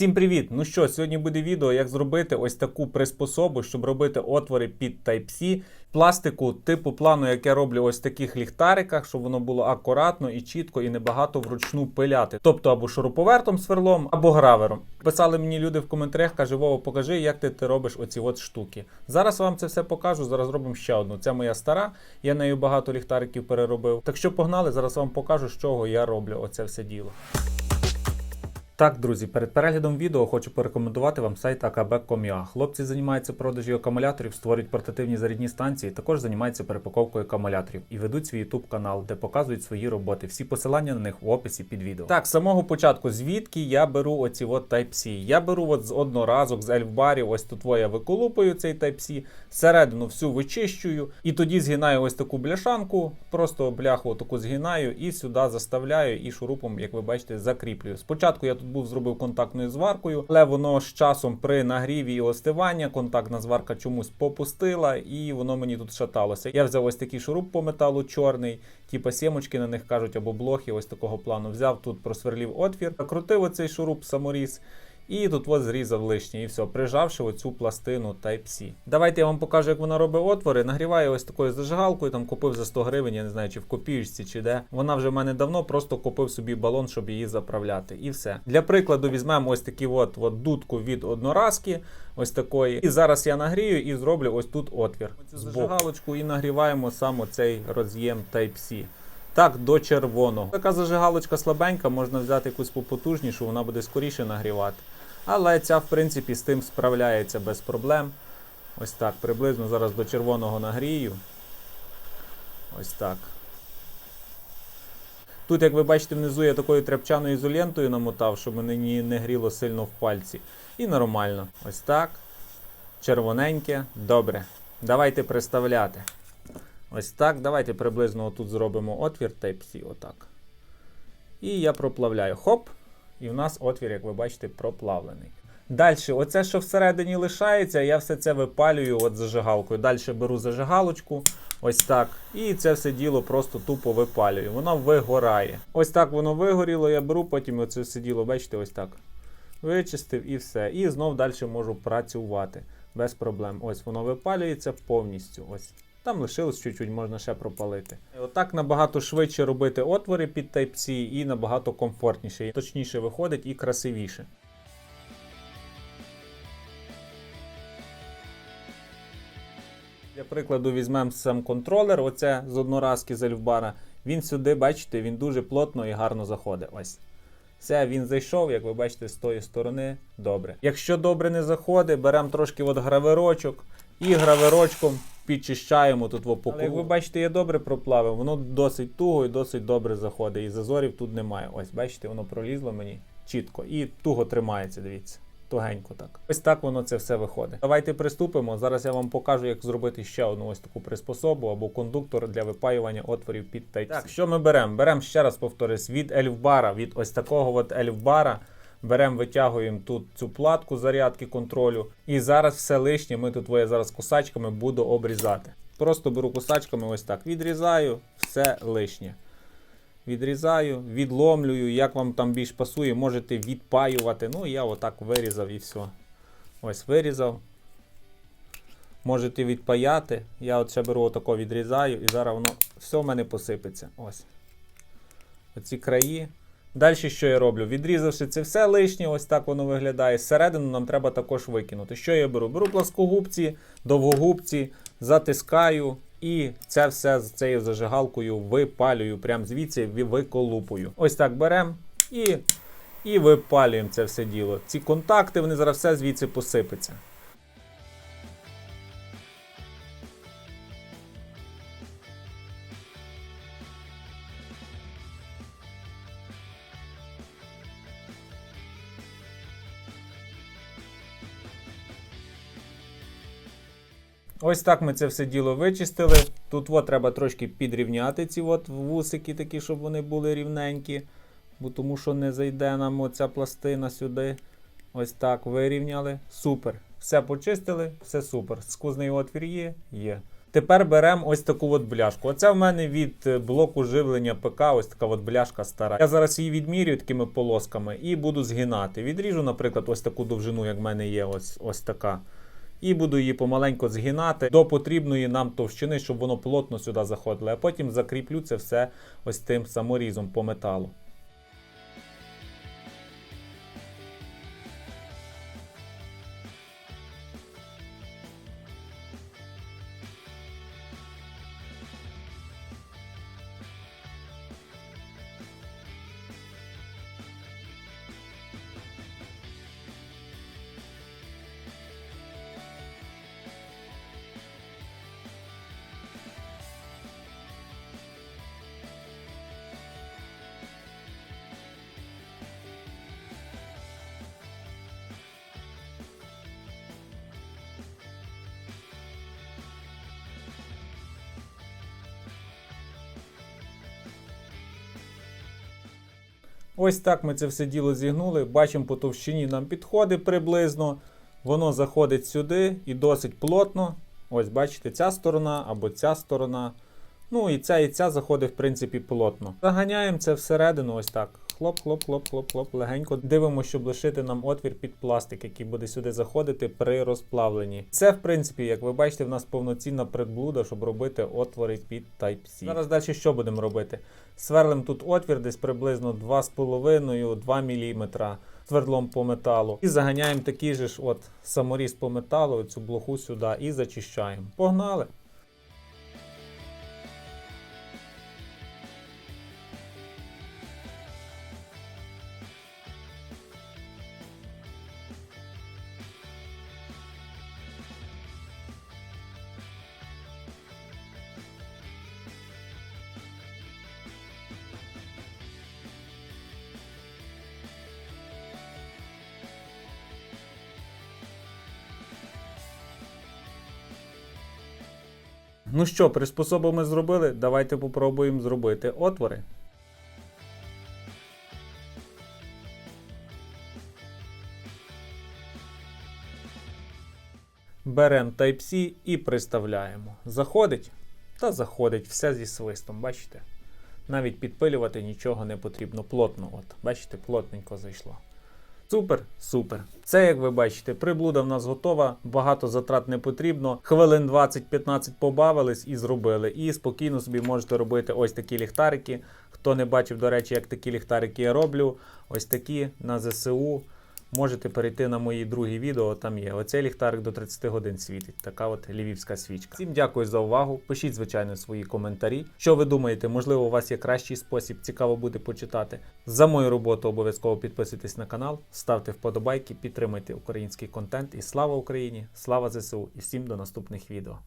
Всім привіт! Ну що, сьогодні буде відео, як зробити ось таку приспособу, щоб робити отвори під Type-C, пластику типу плану, як я роблю ось в таких ліхтариках, щоб воно було акуратно і чітко, і небагато вручну пиляти. Тобто або шуруповертом сверлом, або гравером. Писали мені люди в коментарях, каже, Вова, покажи, як ти, ти робиш оці от штуки. Зараз вам це все покажу. Зараз зробимо ще одну. Це моя стара, я нею багато ліхтариків переробив. Так що погнали, зараз вам покажу, з чого я роблю оце все діло. Так, друзі, перед переглядом відео хочу порекомендувати вам сайт akb.com.ua. Хлопці займаються продажі акумуляторів, створюють портативні зарядні станції, також займаються перепаковкою акумуляторів і ведуть свій YouTube канал, де показують свої роботи. Всі посилання на них в описі під відео. Так, з самого початку, звідки я беру оці от Type-C? Я беру от з одноразок, з ельфбарів, ось тут я виколупую цей Type-C, всередину всю вичищую, і тоді згинаю ось таку бляшанку, просто бляху таку згинаю і сюди заставляю і шурупом, як ви бачите, закріплюю. Спочатку я тут був зробив контактною зваркою, але воно з часом при нагріві і остивання контактна зварка чомусь попустила, і воно мені тут шаталося. Я взяв ось такий шуруп по металу чорний, типа сімочки на них кажуть, або блохи, ось такого плану. Взяв тут, просверлів отвір, крутив оцей шуруп саморіз. І тут от зрізав лишнє, і все, прижавши оцю пластину Type-C. Давайте я вам покажу, як вона робить отвори. Нагріваю ось такою зажигалкою, там купив за 100 гривень, я не знаю, чи в копієчці, чи де. Вона вже в мене давно, просто купив собі балон, щоб її заправляти. І все. Для прикладу, візьмемо ось такі от, от дудку від одноразки, ось такої. І зараз я нагрію і зроблю ось тут отвір. Цю зажигалочку і нагріваємо сам оцей роз'єм Type-C. Так, до червоного. Така зажигалочка слабенька, можна взяти якусь попотужнішу, вона буде скоріше нагрівати. Але ця, в принципі, з тим справляється без проблем. Ось так, приблизно зараз до червоного нагрію. Ось так. Тут, як ви бачите, внизу я такою тряпчаною ізолентою намотав, щоб мені не гріло сильно в пальці. І нормально. Ось так. Червоненьке. Добре. Давайте приставляти. Ось так. Давайте приблизно отут зробимо отвір Type-C. Отак. І я проплавляю. Хоп! І в нас отвір, як ви бачите, проплавлений. Далі, оце, що всередині лишається, я все це випалюю от зажигалкою. Далі беру зажигалочку, ось так. І це все діло просто тупо випалюю. Воно вигорає. Ось так воно вигоріло, я беру, потім оце все діло, бачите, ось так. Вичистив і все. І знов далі можу працювати без проблем. Ось воно випалюється повністю. Ось. Там лишилось чуть-чуть, можна ще пропалити. Отак набагато швидше робити отвори під Type-C і набагато комфортніше, точніше виходить і красивіше. Для прикладу, візьмемо сам контролер, оце з одноразки з Ельфбара. Він сюди, бачите, він дуже плотно і гарно заходить. Ось. Все, він зайшов, як ви бачите, з тої сторони добре. Якщо добре не заходить, беремо трошки от граверочок і граверочком підчищаємо тут в опоку. Але як ви бачите, я добре проплавив, воно досить туго і досить добре заходить. І зазорів тут немає. Ось, бачите, воно пролізло мені чітко і туго тримається, дивіться. Тугенько так. Ось так воно це все виходить. Давайте приступимо. Зараз я вам покажу, як зробити ще одну ось таку приспособу або кондуктор для випаювання отворів під Type-C. Так, що ми беремо? Беремо ще раз повторюсь, від ельфбара, від ось такого от ельфбара. Беремо, витягуємо тут цю платку зарядки контролю. І зараз все лишнє ми тут я зараз кусачками буду обрізати. Просто беру кусачками ось так. Відрізаю все лишнє. Відрізаю, відломлюю, як вам там більш пасує, можете відпаювати. Ну, я отак вирізав і все. Ось вирізав. Можете відпаяти. Я от ще беру отако відрізаю і зараз воно все в мене посипеться. Ось. Оці краї. Далі що я роблю? Відрізавши це все лишнє, ось так воно виглядає. Зсередину нам треба також викинути. Що я беру? Беру пласкогубці, довгогубці, затискаю і це все з цією зажигалкою випалюю. Прямо звідси виколупую. Ось так беремо і, і випалюємо це все діло. Ці контакти, вони зараз все звідси посипеться. Ось так ми це все діло вичистили. Тут от треба трошки підрівняти ці от вусики, такі, щоб вони були рівненькі. Бо тому що не зайде нам оця пластина сюди. Ось так вирівняли. Супер. Все почистили, все супер. Скузний отвір є? Є. Тепер беремо ось таку от бляшку. Оце в мене від е, блоку живлення ПК, ось така от бляшка стара. Я зараз її відмірюю такими полосками і буду згинати. Відріжу, наприклад, ось таку довжину, як в мене є, ось, ось така. І буду її помаленько згинати до потрібної нам товщини, щоб воно плотно сюди заходило. А потім закріплю це все ось тим саморізом по металу. Ось так ми це все діло зігнули. Бачимо по товщині нам підходить приблизно. Воно заходить сюди і досить плотно. Ось, бачите, ця сторона або ця сторона. Ну і ця і ця заходить, в принципі, плотно. Заганяємо це всередину, ось так. Хлоп, хлоп, хлоп, хлоп, хлоп, легенько. Дивимося, щоб лишити нам отвір під пластик, який буде сюди заходити при розплавленні. Це, в принципі, як ви бачите, в нас повноцінна приблуда, щоб робити отвори під Type-C. Зараз далі що будемо робити? Сверлимо тут отвір десь приблизно 2,5-2 мм свердлом по металу. І заганяємо такий же ж от саморіз по металу, цю блоху сюди і зачищаємо. Погнали! Ну що, приспособу ми зробили? Давайте попробуємо зробити отвори. Беремо Type-C і приставляємо. Заходить? Та заходить, все зі свистом, бачите? Навіть підпилювати нічого не потрібно. Плотно, от, бачите, плотненько зайшло. Супер, супер. Це, як ви бачите, приблуда в нас готова, багато затрат не потрібно. Хвилин 20-15 побавились і зробили. І спокійно собі можете робити ось такі ліхтарики. Хто не бачив, до речі, як такі ліхтарики я роблю, ось такі на ЗСУ. Можете перейти на мої другі відео, там є. Оцей ліхтарик до 30 годин світить. Така от львівська свічка. Всім дякую за увагу. Пишіть, звичайно, свої коментарі. Що ви думаєте, можливо, у вас є кращий спосіб, цікаво буде почитати. За мою роботу обов'язково підписуйтесь на канал, ставте вподобайки, підтримуйте український контент. І слава Україні! Слава ЗСУ! І всім до наступних відео.